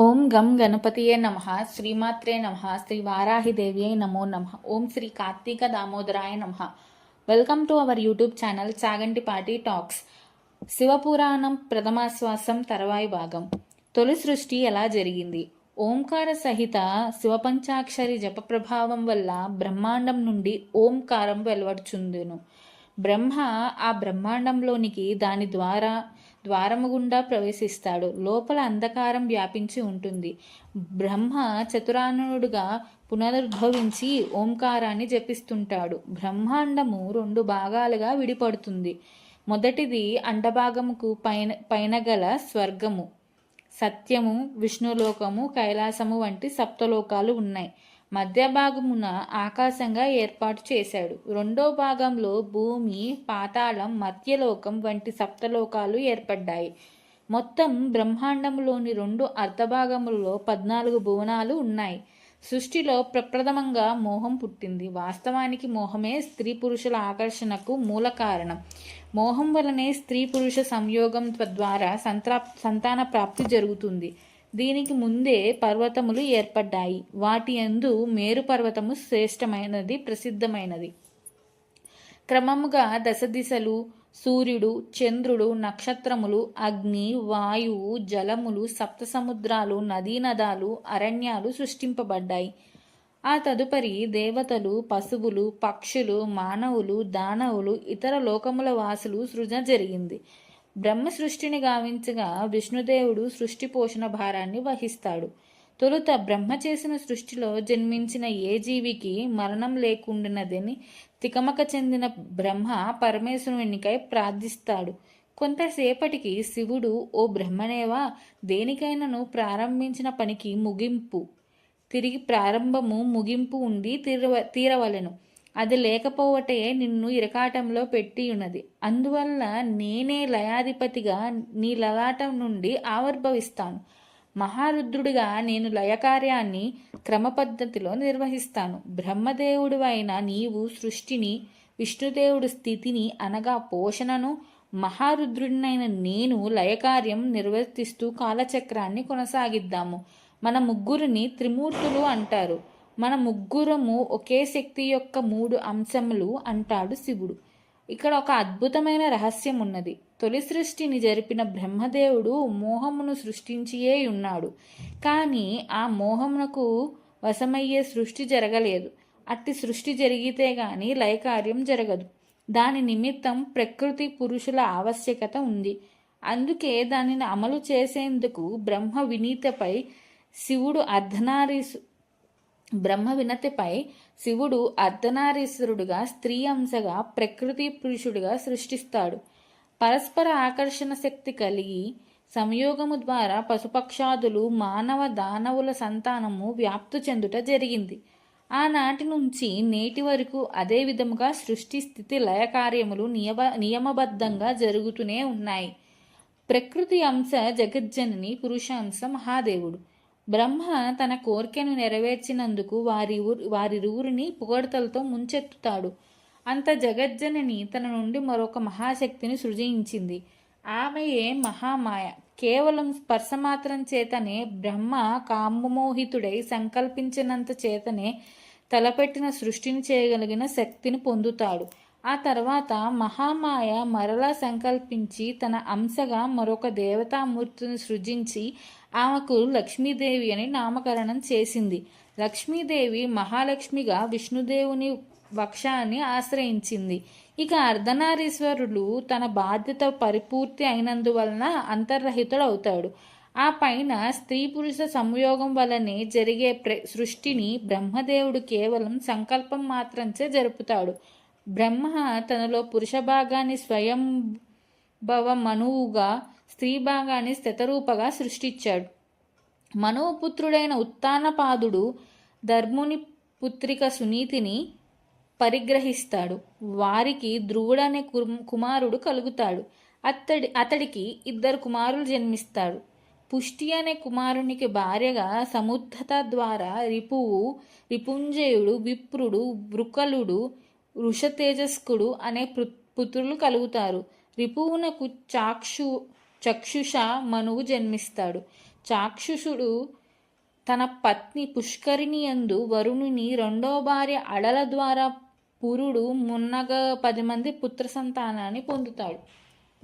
ఓం గం గణపతియే నమ శ్రీమాత్రే నమ శ్రీ వారాహిదేవియే నమో నమ ఓం శ్రీ కార్తీక దామోదరాయ నమ. Welcome to our YouTube channel Chagantipati talks. Shiva Purana ప్రథమాశ్వాసం తర్వాయి భాగం. తొలి సృష్టి ఎలా జరిగింది? ఓంకార సహిత శివపంచాక్షరి జప ప్రభావం వల్ల బ్రహ్మాండం నుండి ఓంకారం వెలువడుచుందును. బ్రహ్మ ఆ బ్రహ్మాండంలోనికి దాని ద్వారా ద్వారము గుండా ప్రవేశిస్తాడు. లోపల అంధకారం వ్యాపించి ఉంటుంది. బ్రహ్మ చతురానుడుగా పునరుద్భవించి ఓంకారాన్ని జపిస్తుంటాడు. బ్రహ్మాండము రెండు భాగాలుగా విడిపడుతుంది. మొదటిది అండభాగముకు పైన పైన గల స్వర్గము. సత్యము విష్ణులోకము కైలాసము వంటి సప్తలోకాలు ఉన్నాయి. మధ్య భాగమున ఆకాశంగా ఏర్పాటు చేశాడు. రెండో భాగంలో భూమి పాతాళం మధ్యలోకం వంటి సప్తలోకాలు ఏర్పడ్డాయి. మొత్తం బ్రహ్మాండంలోని రెండు అర్ధభాగములలో పద్నాలుగు భువనాలు ఉన్నాయి. సృష్టిలో ప్రప్రథమంగా మోహం పుట్టింది. వాస్తవానికి మోహమే స్త్రీ పురుషుల ఆకర్షణకు మూల కారణం. మోహం వలనే స్త్రీ పురుష సంయోగం ద్వారా సంత్రా సంతాన ప్రాప్తి జరుగుతుంది. దీనికి ముందే పర్వతములు ఏర్పడ్డాయి. వాటి యందు మేరు పర్వతము శ్రేష్టమైనది ప్రసిద్ధమైనది. క్రమముగా దశ దిశలు సూర్యుడు చంద్రుడు నక్షత్రములు అగ్ని వాయువు జలములు సప్త సముద్రాలు నదీనదాలు అరణ్యాలు సృష్టింపబడ్డాయి. ఆ తదుపరి దేవతలు పశువులు పక్షులు మానవులు దానవులు ఇతర లోకముల వాసులు సృజన జరిగింది. బ్రహ్మ సృష్టిని గావించగా విష్ణుదేవుడు సృష్టి పోషణ భారాన్ని వహిస్తాడు. తొలుత బ్రహ్మ చేసిన సృష్టిలో జన్మించిన ఏ జీవికి మరణం లేకుండినదని తికమక చెందిన బ్రహ్మ పరమేశ్వరునికై ప్రార్థిస్తాడు. కొంతసేపటికి శివుడు ఓ బ్రహ్మనేవా దేనికైనాను ప్రారంభించిన పనికి ముగింపు. తిరిగి ప్రారంభము ముగింపు ఉండి తీరవ తీరవలెను. అది లేకపోవటే నిన్ను ఇరకాటంలో పెట్టి ఉన్నది అందువల్ల నేనే లయాధిపతిగా నీ లలాటం నుండి ఆవిర్భవిస్తాను. మహారుద్రుడిగా నేను లయకార్యాన్ని క్రమపద్ధతిలో నిర్వహిస్తాను. బ్రహ్మదేవుడు అయిన నీవు సృష్టిని విష్ణుదేవుడు స్థితిని అనగా పోషణను మహారుద్రుడినైన నేను లయకార్యం నిర్వర్తిస్తూ కాలచక్రాన్ని కొనసాగిద్దాము. మన ముగ్గురిని త్రిమూర్తులు అంటారు. మన ముగ్గురము ఒకే శక్తి యొక్క మూడు అంశములు అంటాడు శివుడు. ఇక్కడ ఒక అద్భుతమైన రహస్యం ఉన్నది. తొలి సృష్టిని జరిపిన బ్రహ్మదేవుడు మోహమును సృష్టించియే ఉన్నాడు. కానీ ఆ మోహమునకు వశమయ్యే సృష్టి జరగలేదు. అట్టి సృష్టి జరిగితే గాని లయకార్యం జరగదు. దాని నిమిత్తం ప్రకృతి పురుషుల ఆవశ్యకత ఉంది. అందుకే దానిని అమలు చేసేందుకు బ్రహ్మ వినీతపై శివుడు అర్ధనారీసు బ్రహ్మ వినతిపై శివుడు అర్ధనారీశ్వరుడుగా స్త్రీ అంశగా ప్రకృతి పురుషుడుగా సృష్టిస్తాడు. పరస్పర ఆకర్షణ శక్తి కలిగి సంయోగము ద్వారా పశుపక్షాదులు మానవ దానవుల సంతానము వ్యాప్తి చెందుట జరిగింది. ఆనాటి నుంచి నేటి వరకు అదే విధముగా సృష్టి స్థితి లయ కార్యములు నియమ నియమబద్ధంగా జరుగుతూనే ఉన్నాయి. ప్రకృతి అంశ జగజ్జనని పురుషాంశ మహాదేవుడు. బ్రహ్మ తన కోరికను నెరవేర్చినందుకు వారి వారిరువురిని పొగడతలతో ముంచెత్తుతాడు. అంత జగజ్జనని తన నుండి మరొక మహాశక్తిని సృజించింది. ఆమెయే మహామాయ. కేవలం స్పర్శ మాత్రం చేతనే బ్రహ్మ కామమోహితుడై సంకల్పించినంత చేతనే తలపెట్టిన సృష్టిని చేయగలిగిన శక్తిని పొందుతాడు. ఆ తర్వాత మహామాయ మరలా సంకల్పించి తన అంశగా మరొక దేవతామూర్తిని సృజించి ఆమెకు లక్ష్మీదేవి అని నామకరణం చేసింది. లక్ష్మీదేవి మహాలక్ష్మిగా విష్ణుదేవుని వక్షాన్ని ఆశ్రయించింది. ఇక అర్ధనారీశ్వరుడు తన బాధ్యత పరిపూర్తి అయినందువలన అంతర్రహితుడవుతాడు. ఆ పైన స్త్రీ పురుష సంయోగం వలనే జరిగే ప్ర సృష్టిని బ్రహ్మదేవుడు కేవలం సంకల్పం మాత్రంచే జరుపుతాడు. బ్రహ్మ తనలో పురుష భాగాన్ని స్వయం మనువుగా స్త్రీ భాగాన్ని స్థితరూపగా సృష్టించాడు. మనోపుత్రుడైన ఉత్తానపాదుడు ధర్ముని పుత్రిక సునీతిని పరిగ్రహిస్తాడు. వారికి ధ్రువుడనే కుమారుడు కలుగుతాడు. అతడి అతడికి ఇద్దరు కుమారులు జన్మిస్తాడు పుష్టి అనే కుమారునికి భార్యగా సముద్ధత ద్వారా రిపువు రిపుంజయుడు విప్రుడు వృకలుడు వృషతేజస్కుడు అనే పుత్రులు కలుగుతారు. రిపువునకు చాక్షు చక్షుష మనువు జన్మిస్తాడు. చాక్షుషుడు తన పత్ని పుష్కరిణి యందు వరుణుని రెండో భార్య అడల ద్వారా పురుడు మున్నగ పది మంది పుత్ర సంతానాన్ని పొందుతాడు.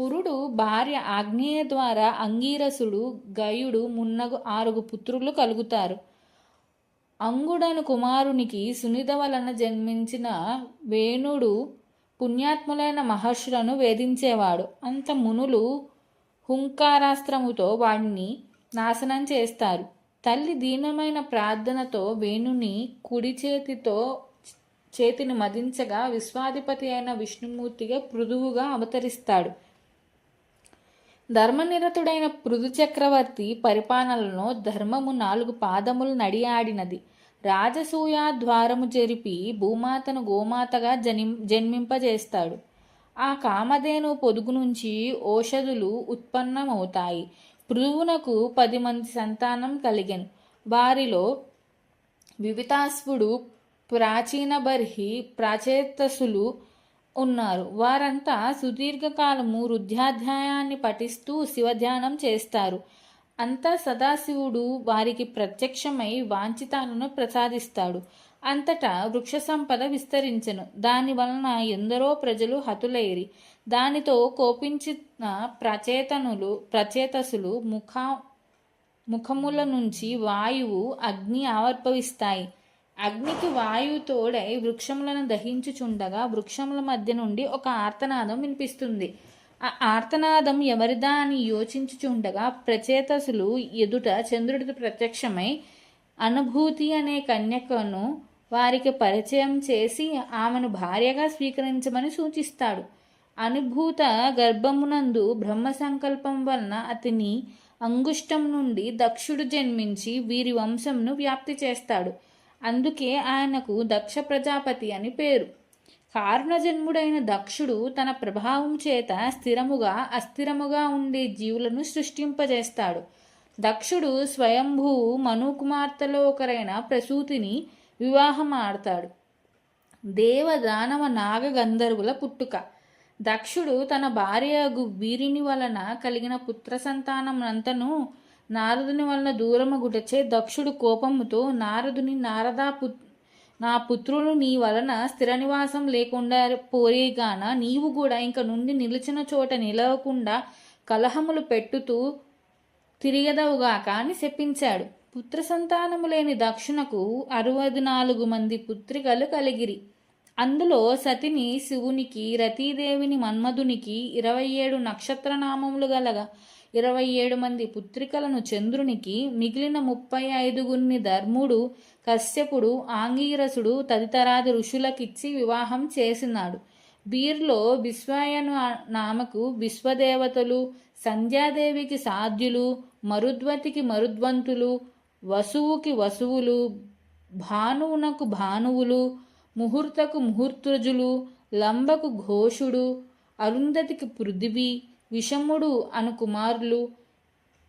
పురుడు భార్య ఆగ్నేయ ద్వారా అంగీరసుడు గయుడు మున్నగు ఆరుగు పుత్రులు కలుగుతారు. అంగుడను కుమారునికి సునిత వలన జన్మించిన వేణుడు పుణ్యాత్ములైన మహర్షులను వేధించేవాడు. అంత మునులు హుంకారాస్త్రముతో వాడిని నాశనం చేస్తారు. తల్లి దీనమైన ప్రార్థనతో వేణుని కుడి చేతితో చేతిని మదించగా విశ్వాధిపతి అయిన విష్ణుమూర్తిగా పృథువుగా అవతరిస్తాడు. ధర్మనిరతుడైన పృథు చక్రవర్తి పరిపాలనలో ధర్మము నాలుగు పాదములు నడియాడినది. రాజసూయ ద్వారము జరిపి భూమాతను గోమాతగా జని జన్మింపజేస్తాడు. ఆ కామధేను పొదుగు నుంచి ఓషధులు ఉత్పన్నమవుతాయి. పృథువునకు పది మంది సంతానం కలిగెను. వారిలో వివితాస్వుడు ప్రాచీన బర్హి ప్రాచేతసులు ఉన్నారు. వారంతా సుదీర్ఘకాలము వృద్ధాధ్యాయాన్ని పఠిస్తూ శివధ్యానం చేస్తారు. అంతా సదాశివుడు వారికి ప్రత్యక్షమై వాంఛితాలను ప్రసాదిస్తాడు. అంతటా వృక్ష సంపద విస్తరించెను. దాని వలన ఎందరో ప్రజలు హతులైరి. దానితో కోపించిన ప్రచేతనులు ప్రచేతసులు ముఖ ముఖముల నుంచి వాయువు అగ్ని ఆవర్భవిస్తాయి. అగ్నికి వాయువు తోడై వృక్షములను దహించుచుండగా వృక్షముల మధ్య నుండి ఒక ఆర్తనాదం వినిపిస్తుంది. ఆ ఆర్తనాదం ఎవరిదా అని యోచించుచుండగా ప్రచేతసులు ఎదుట చంద్రుడికి ప్రత్యక్షమై అనుభూతి అనే కన్యకను వారికి పరిచయం చేసి ఆమెను భార్యగా స్వీకరించమని సూచిస్తాడు. అనుభూత గర్భమునందు బ్రహ్మ సంకల్పం వలన అతని అంగుష్టం నుండి దక్షుడు జన్మించి వీరి వంశంను వ్యాప్తి చేస్తాడు. అందుకే ఆయనకు దక్ష ప్రజాపతి అని పేరు. కారణజన్ముడైన దక్షుడు తన ప్రభావం చేత స్థిరముగా అస్థిరముగా ఉండే జీవులను సృష్టింపజేస్తాడు. దక్షుడు స్వయంభూ మనుకుమార్తెలో ఒకరైన ప్రసూతిని వివాహం ఆడతాడు దేవ దానవ నాగ గంధర్వుల పుట్టుక. దక్షుడు తన భార్యగు వీరిని వలన కలిగిన పుత్ర సంతానమంతను నారదుని వలన దూరమగుటచే దక్షుడు కోపముతో నారదుని నారదా పు నా పుత్రులు నీ వలన స్థిర నివాసం లేకుండా పోరేగాన నీవు కూడా ఇంక నుండి నిలిచిన చోట నిలవకుండా కలహములు పెట్టుతూ తిరిగదవుగాక అని శపించాడు పుత్ర సంతానము లేని దక్షునకు అరవై నాలుగు మంది పుత్రికలు కలిగిరి. అందులో సతిని శివునికి రతీదేవిని మన్మధునికి ఇరవై ఏడు నక్షత్రనామములు గలగా ఇరవై ఏడు మంది పుత్రికలను చంద్రునికి మిగిలిన ముప్పై ఐదుగురిని ధర్ముడు కశ్యపుడు ఆంగీరసుడు తదితరాది ఋషులకిచ్చి వివాహం చేసినాడు. బీర్లో విశ్వాయను నామకు విశ్వదేవతలు సంధ్యాదేవికి సాధ్యులు మరుద్వతికి మరుద్వంతులు వసువుకి వసువులు భానువునకు భానువులు ముహూర్తకు ముహూర్తుజులు లంబకు ఘోషుడు అరుంధతికి పృథివి విషముడు అను కుమారులు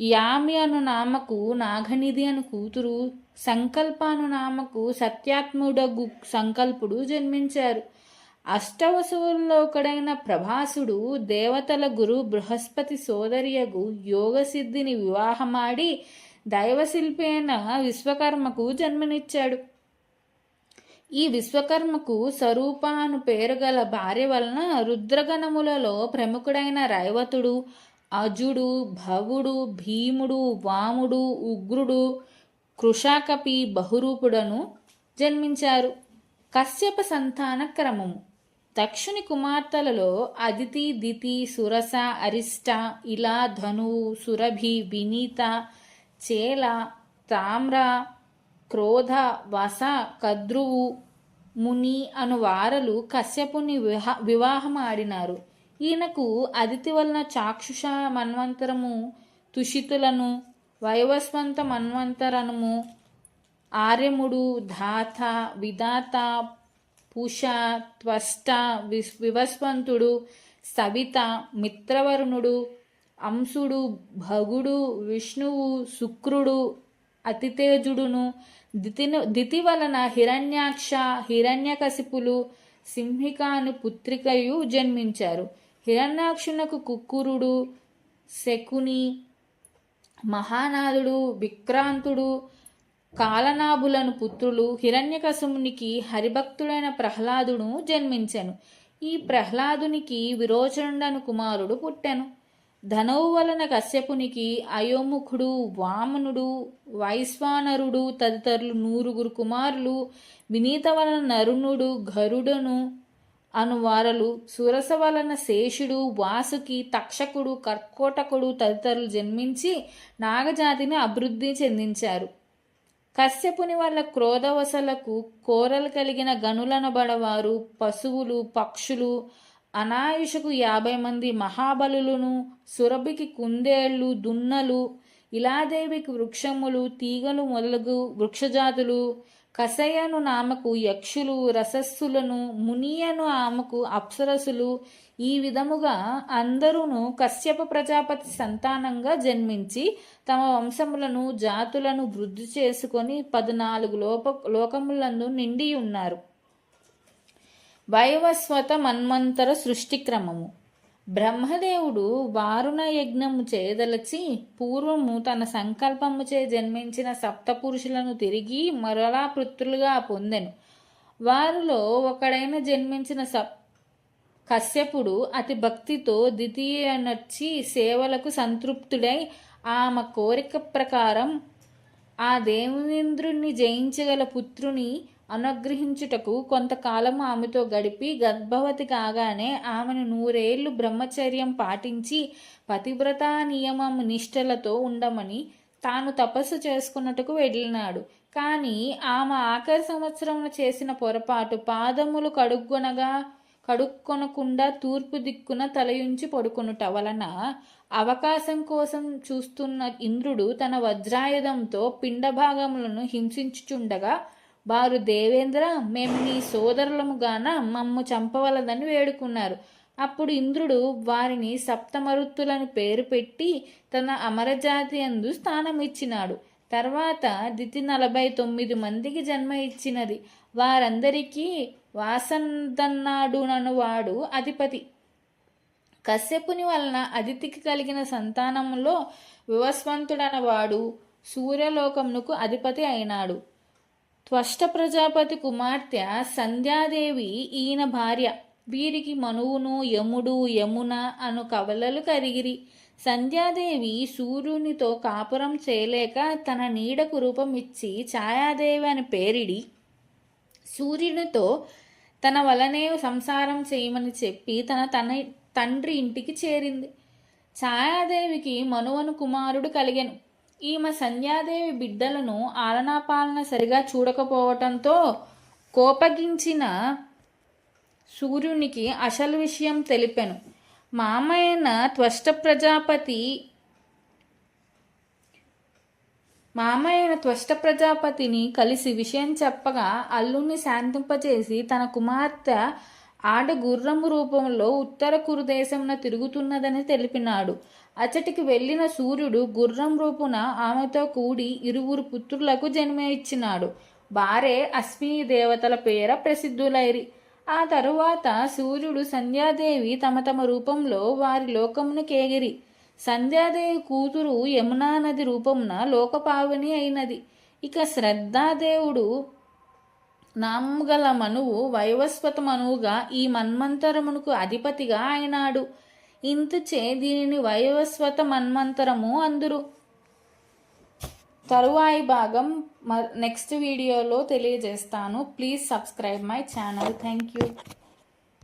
యామి అను నామకు నాగనిధి అను కూతురు సంకల్ప అను నామకు సత్యాత్ముడగు సంకల్పుడు జన్మించారు. అష్టవసువుల్లో ఒకడైన ప్రభాసుడు దేవతల గురు బృహస్పతి సోదరియగు యోగసిద్ధిని వివాహమాడి దైవశిల్పి అయిన విశ్వకర్మకు జన్మనిచ్చాడు. ఈ విశ్వకర్మకు స్వరూప అను పేరు గల భార్య వలన రుద్రగణములలో ప్రముఖుడైన రైవతుడు అజుడు భవుడు భీముడు వాముడు ఉగ్రుడు కృషాకపి బహురూపుడను జన్మించారు. కశ్యప సంతాన క్రమము. దక్షుని కుమార్తెలలో అదితి దితి సురస అరిష్ట ఇలా ధనువు సురభి వినీత చేల తామ్ర క్రోధ వస కద్రువు ముని అను వారలు కశ్యపుని విహా వివాహం ఆడినారు ఈయనకు అదితి వలన చాక్షుష మన్వంతరము తుషితులను వైవస్వంత మన్వంతరనము ఆర్యముడు ధాత విధాత పుష త్వష్ట విస్ వివస్వంతుడు సవిత మిత్రవరుణుడు అంశుడు భగుడు విష్ణువు శుక్రుడు అతితేజుడును. దితిను దితి వలన హిరణ్యాక్ష హిరణ్యకశిపులు సింహికాను పుత్రికయు జన్మించారు. హిరణ్యాక్షునకు కుక్కురుడు శకుని మహానాథుడు విక్రాంతుడు కాలనాభులను పుత్రులు హిరణ్యకశమునికి హరిభక్తుడైన ప్రహ్లాదుడు జన్మించెను. ఈ ప్రహ్లాదునికి విరోచనుడను కుమారుడు పుట్టెను. ధనువు వలన కశ్యపునికి అయోముఖుడు వామనుడు వైశ్వానరుడు తదితరులు నూరుగురు కుమారులు వినీత వలన నరుణుడు గరుడను అనువారలు సురస వలన శేషుడు వాసుకి తక్షకుడు కర్కోటకుడు తదితరులు జన్మించి నాగజాతిని అభివృద్ధి చెందించారు. కశ్యపుని వల్ల క్రోధవశలకు కోరలు కలిగిన గనులనబడవారు పశువులు పక్షులు అనాయుషకు యాభై మంది మహాబలులను సురభికి కుందేళ్ళు దున్నలు ఇలాదేవికి వృక్షములు తీగలు మొదలగు వృక్షజాతులు కసయను నామకు యక్షులు రసస్సులను మునియను ఆమెకు అప్సరసులు ఈ విధముగా అందరూను కశ్యప ప్రజాపతి సంతానంగా జన్మించి తమ వంశములను జాతులను వృద్ధి చేసుకొని పద్నాలుగు లోప లోకములందు నిండి ఉన్నారు. వైవస్వత మన్మంతర సృష్టి క్రమము. బ్రహ్మదేవుడు వారుణ యజ్ఞము చేదలచి పూర్వము తన సంకల్పము చే జన్మించిన సప్తపురుషులను తిరిగి మరలా పుత్రులుగా పొందెను. వారిలో ఒకడైన జన్మించిన సప్ కశ్యపుడు అతి భక్తితో ద్వితీయనర్చి సేవలకు సంతృప్తుడై ఆమె కోరిక ప్రకారం ఆ దేవేంద్రుణ్ణి జయించగల పుత్రుని అనుగ్రహించుటకు కొంతకాలము ఆమెతో గడిపి గర్భవతి కాగానే ఆమెను నూరేళ్ళు బ్రహ్మచర్యం పాటించి పతివ్రతా నియమం నిష్టలతో ఉండమని తాను తపస్సు చేసుకున్నట్టుకు వెళ్ళినాడు. కానీ ఆమె ఆఖరి సంవత్సరం చేసిన పొరపాటు పాదములు కడుగొనగా కడుక్కొనకుండా తూర్పు దిక్కున తలయుంచి పడుకొనుట వలన అవకాశం కోసం చూస్తున్న ఇంద్రుడు తన వజ్రాయుధంతో పిండ భాగములను హింసించుచుండగా వారు దేవేంద్ర మేము నీ సోదరులముగాన మమ్ము చంపవలదని వేడుకున్నారు. అప్పుడు ఇంద్రుడు వారిని సప్తమరుత్తులను పేరు పెట్టి తన అమరజాతి అందు స్థానం ఇచ్చినాడు తర్వాత దితి నలభై తొమ్మిది మందికి జన్మ ఇచ్చినది. వారందరికీ వాసందన్నాడునను వాడు అధిపతి. కశ్యపుని వలన అదితికి కలిగిన సంతానంలో వివస్వంతుడనవాడు సూర్యలోకమునకు అధిపతి అయినాడు. త్వష్ట ప్రజాపతి కుమార్తె సంధ్యాదేవి ఈయన భార్య. వీరికి మనువును యముడు యమున అను కవలలు కరిగిరి. సంధ్యాదేవి సూర్యునితో కాపురం చేయలేక తన నీడకు రూపం ఇచ్చి ఛాయాదేవి అని పేరిడి సూర్యునితో తన వలనే సంసారం చేయమని చెప్పి తన తన తండ్రి ఇంటికి చేరింది. ఛాయాదేవికి మనువను కుమారుడు కలిగెను. ఈమె సంధ్యాదేవి బిడ్డలను ఆలనాపాలన సరిగా చూడకపోవటంతో కోపగించిన సూర్యునికి అసలు విషయం తెలిపాను. మామయ్యన త్వష్ట ప్రజాపతి మామయ్యన త్వష్ట ప్రజాపతిని కలిసి విషయం చెప్పగా అల్లుని శాంతింపచేసి తన కుమార్తె ఆడ గుర్రము రూపంలో ఉత్తర కురుదేశమున తిరుగుతున్నదని తెలిపినాడు. అచటికి వెళ్ళిన సూర్యుడు గుర్రం రూపున ఆమెతో కూడి ఇరువురు పుత్రులకు జన్మ ఇచ్చినాడు. బారే అశ్విని దేవతల పేర ప్రసిద్ధులైరి. ఆ తరువాత సూర్యుడు సంధ్యాదేవి తమ తమ రూపంలో వారి లోకమును కేగిరి సంధ్యాదేవి కూతురు యమునా నది రూపమున లోకపావని అయినది. ఇక శ్రద్ధాదేవుడు నామగల మనువు వైవస్వత మనువుగా ఈ మన్మంతరమునకు అధిపతిగా అయినాడు. ఇంతచే దీనిని వైవస్వత మన్మంతరము అందురు. తరువాయి భాగం నెక్స్ట్ వీడియోలో తెలియజేస్తాను. Please subscribe my channel. Thank you.